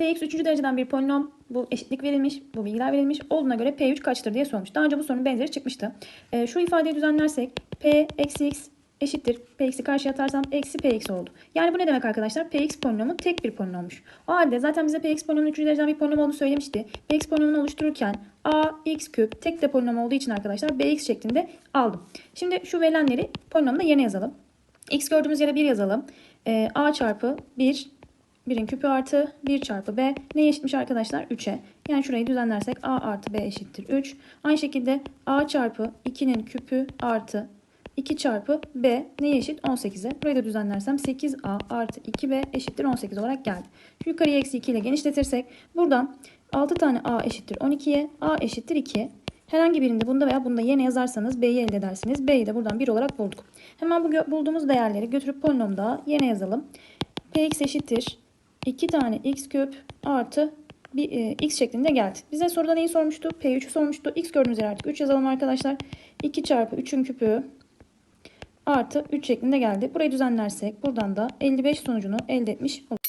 Px 3. dereceden bir polinom. Bu eşitlik verilmiş. Bu bilgiler verilmiş. Olduğuna göre P3 kaçtır diye sormuş. Daha önce bu sorunun benzeri çıkmıştı. Ee, şu ifadeyi düzenlersek P eksi x eşittir. Px'i karşıya atarsam eksi px oldu. Yani bu ne demek arkadaşlar? Px polinomu tek bir polinommuş. O halde zaten bize px polinomunun 3. dereceden bir polinom olduğunu söylemişti. Px polinomunu oluştururken a x küp tek de polinom olduğu için arkadaşlar bx şeklinde aldım. Şimdi şu verilenleri polinomda yerine yazalım. x gördüğümüz yere 1 yazalım. Ee, a çarpı 1 1'in küpü artı 1 çarpı b neye eşitmiş arkadaşlar? 3'e. Yani şurayı düzenlersek a artı b eşittir 3. Aynı şekilde a çarpı 2'nin küpü artı 2 çarpı b neye eşit? 18'e. Burayı da düzenlersem 8a artı 2b eşittir 18 olarak geldi. Şu yukarıya eksi 2 ile genişletirsek buradan 6 tane a eşittir 12'ye, a eşittir 2'ye. Herhangi birinde bunda veya bunda yerine yazarsanız b'yi elde edersiniz. b'yi de buradan 1 olarak bulduk. Hemen bu bulduğumuz değerleri götürüp polinomda yerine yazalım. px eşittir 2 tane x küp artı bir, e, x şeklinde geldi. Bize soruda neyi sormuştu? P3'ü sormuştu. X gördüğümüz yere artık 3 yazalım arkadaşlar. 2 çarpı 3'ün küpü artı 3 şeklinde geldi. Burayı düzenlersek buradan da 55 sonucunu elde etmiş oluruz.